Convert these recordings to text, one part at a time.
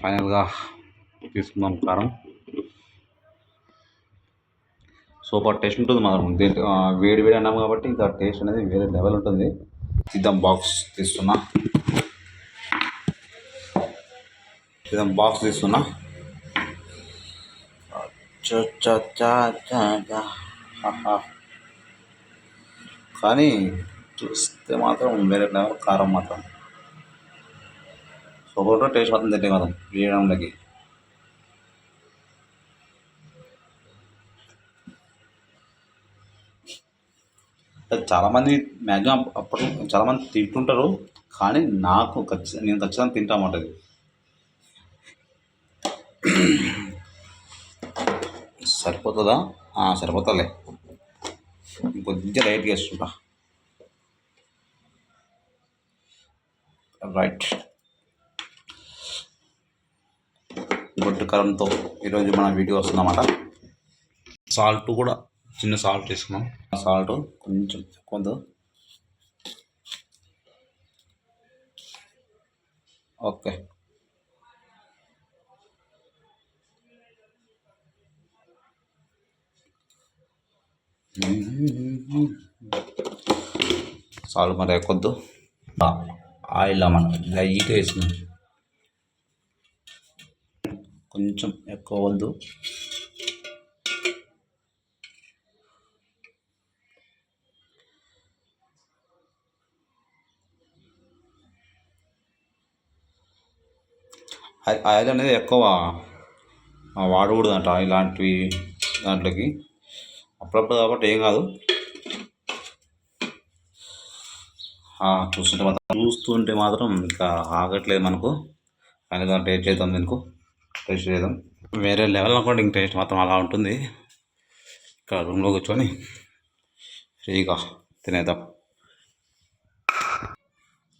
ఫైనల్గా తీసుకుందాం కారం. సూపర్ టేస్ట్ ఉంటుంది మనం దీంట్లో వేడి వేడి అన్నాం కాబట్టి ఇంకా టేస్ట్ అనేది వేరే లెవెల్ ఉంటుంది. తీద్దాం బాక్స్ తీస్తున్నా తీద్దాం బాక్స్ తీస్తున్నా చ కానీ చూస్తే మాత్రం వేరే లెవెల్ కారం మాత్రం. సూపర్ టేస్ట్ మాత్రం తింటే మాత్రం వేయడంలోకి చాలామంది మ్యాక్సిమం అప్పట్లో చాలామంది తింటుంటారు కానీ నాకు ఖచ్చితంగా నేను ఖచ్చితంగా తింటామాట ఇది సరిపోతుందా? సరిపోతలే. కొద్దిగా ఇంకొంచెం చేస్తుంటా రైట్. గొడ్డు కారంతో ఈరోజు మన వీడియో వస్తుందన్నమాట. సాల్ట్ కూడా చిన్న సాల్ట్ తీసుకున్నాం సాల్ట్ కొంచెం కొంత ఓకే సాల్ట్ మరి ఎక్కొద్దు ఆయిల్ అన్నమాట లైట్ వేసినాం కొంచెం ఎక్కువ వద్దు. ఆయిల్ అనేది ఎక్కువ వాడకూడదంట ఇలాంటివి దాంట్లోకి. అప్పుడప్పుడు కాబట్టి ఏం కాదు. చూస్తుంటే మాత్రం చూస్తుంటే మాత్రం ఇంకా ఆగట్లేదు మనకు. ఫైనల్గా టేస్ట్ చేద్దాం దీనికి? టేస్ట్ చేద్దాం వేరే లెవెల్ అనుకోండి ఇంక టేస్ట్ మాత్రం అలా ఉంటుంది. ఇక్కడ రూమ్లో కూర్చొని ఫ్రీగా తినేద్దాం.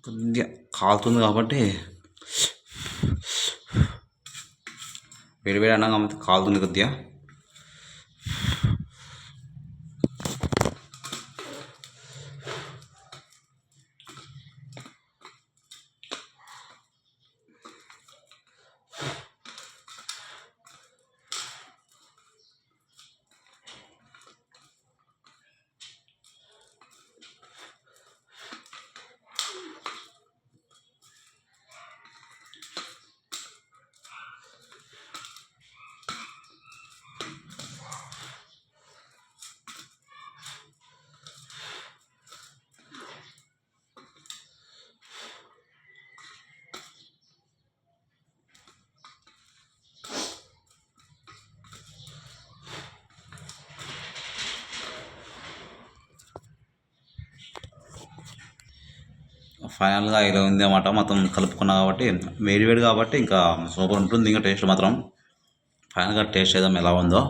కొద్దిగా కాలుతుంది కాబట్టి వేడి వేడి అన్నా కాబట్టి కాలుతుంది కొద్దిగా. ఫైనల్గా ఇలా ఉంది అన్నమాట మొత్తం కలుపుకున్నా కాబట్టి వేడి వేడి కాబట్టి ఇంకా సూపర్ ఉంటుంది ఇంకా టేస్ట్ మాత్రం. ఫైనల్గా టేస్ట్ చేద్దాం ఎలా ఉందో.